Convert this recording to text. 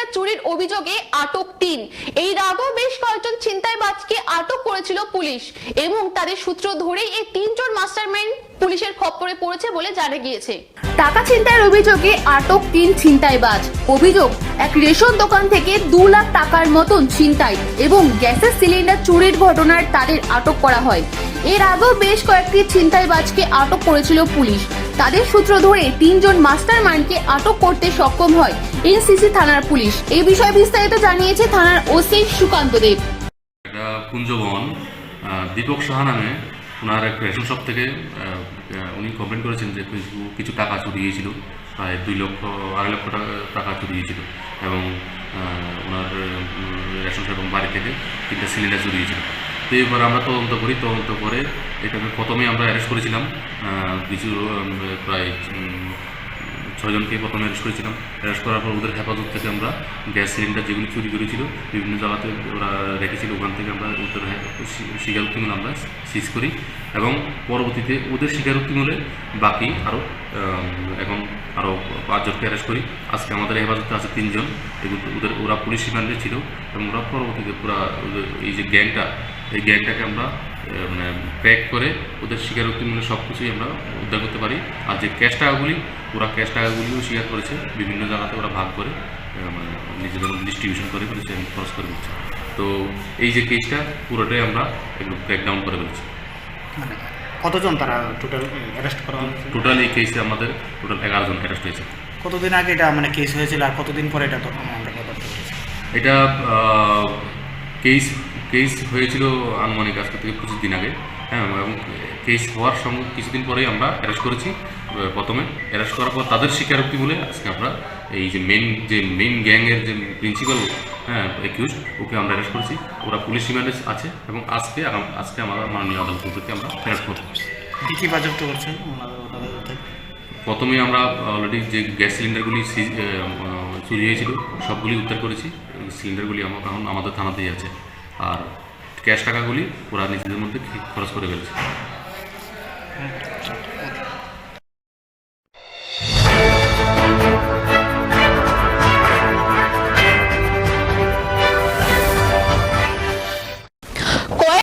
Cylinder চুরির অভিযোগে আটক তিন। এই আগেও বেশ কয়েকজন ছিনতাইবাজকে আটক করেছিল পুলিশ এবং তাদের সূত্র ধরেই এই তিনজন মাস্টারমাইন্ড পুলিশের খপ্পরে পড়েছে বলে জানা গিয়েছে। টাকা ছিনতাইয়ের অভিযোগে আটক তিন ছিনতাইবাজ। অভিযোগ, এক রেশন দোকান থেকে দু লাখ টাকার মতন ছিনতাই এবং গ্যাসের সিলিন্ডার চুরির ঘটনার তাদের আটক করা হয়। এর আগেও বেশ কয়েকটি ছিনতাইবাজকে আটক করেছিল পুলিশ। তাদের সূত্র ধরে, তিনজন মাস্টার মাইন্ডকে আটক করতে সক্ষম হয় এনসিসি থানার পুলিশ। এই বিষয়ে বিস্তারিত জানিয়েছে থানার ওসি সুকান্ত দেব। একটা কুঞ্জবন দীপক সাহা নামে ওনার এক রেশন শপ থেকে উনি কমপ্লেন করেছেন যে কিছু টাকা চুরি গিয়েছিল প্রায় দুই লক্ষ, আড়াই লক্ষ টাকা টাকা চুরি গিয়েছিল এবং ওনার রেশন শপ এবং বাড়ি থেকে তিনটা সিলিন্ডার চুরি গিয়েছিল তো এবার আমরা তদন্ত করি তদন্ত করে এটাকে প্রথমেই আমরা অ্যারেস্ট করেছিলাম। কিছু প্রায় উম, ছয়জনকে প্রথমে অ্যারেস্ট করেছিলাম। অ্যারেস্ট করার পর ওদের হেফাজত থেকে আমরা গ্যাস সিলিন্ডার যেগুলি চুরি করেছিল বিভিন্ন জায়গাতে ওরা রেখেছিল ওখান থেকে আমরা ওদের স্বীকারোক্তিমূল আমরা সিজ করি এবং পরবর্তীতে ওদের স্বীকারোক্তিমূলে বাকি আরও এখন আরও পাঁচজনকে অ্যারেস্ট করি। আজকে আমাদের হেফাজতে আছে তিনজন। এগুলো ওদের ওরা পুলিশ রিমান্ডে ছিল এবং ওরা পরবর্তীতে পুরা এই যে গ্যাংটা এই গ্যাংটাকে আমরা মানে প্যাক করে ওদের স্বীকারোক্তিমূল্যে সব কিছুই আমরা উদ্ধার করতে পারি। আর যে ক্যাশ টাকাগুলি ওরা ক্যাশ টাকাগুলিও স্বীকার করেছে। বিভিন্ন জায়গাতে ওরা ভাগ করে মানে নিজেদের মধ্যে ডিস্ট্রিবিউশন করে ফেলেছে এবং খরচ করে দিচ্ছে। তো এই যে কেসটা পুরোটাই আমরা একদম ব্রেকডাউন করে ফেলেছি। মানে কতজন তারা টোটাল অ্যারেস্ট করা হয়েছে? টোটাল এই কেসে আমাদের টোটাল এগারো জন অ্যারেস্ট হয়েছে। কতদিন আগে এটা মানে কেস হয়েছিল আর কতদিন পরে এটা তখন আমরা এটা কেস কেস হয়েছিল আনুমানিক আজকে থেকে পঁচিশ দিন আগে। হ্যাঁ এবং কেস হওয়ার সঙ্গে কিছুদিন পরেই আমরা অ্যারেস্ট করেছি প্রথমে। অ্যারেস্ট করার পর তাদের স্বীকারোক্তি বলে আজকে আমরা এই যে মেন যে মেন গ্যাংয়ের যে প্রিন্সিপাল হ্যাঁ একিউজ ওকে আমরা অ্যারেস্ট করেছি। ওরা পুলিশ রিমান্ডে আছে এবং আজকে আজকে আমরা মাননীয় আদালত থেকে আমরা অ্যারেস্ট করব। কী কী বাজেপ্ত করছেন? প্রথমে আমরা অলরেডি যে গ্যাস সিলিন্ডারগুলি চুরি হয়েছিল সবগুলি উদ্ধার করেছি। সিলিন্ডারগুলি আমার এখন আমাদের থানাতেই আছে। আর ক্যাশ টাকাগুলি ওরা নিজেদের মধ্যে খরচ করে ফেলছে। হুম,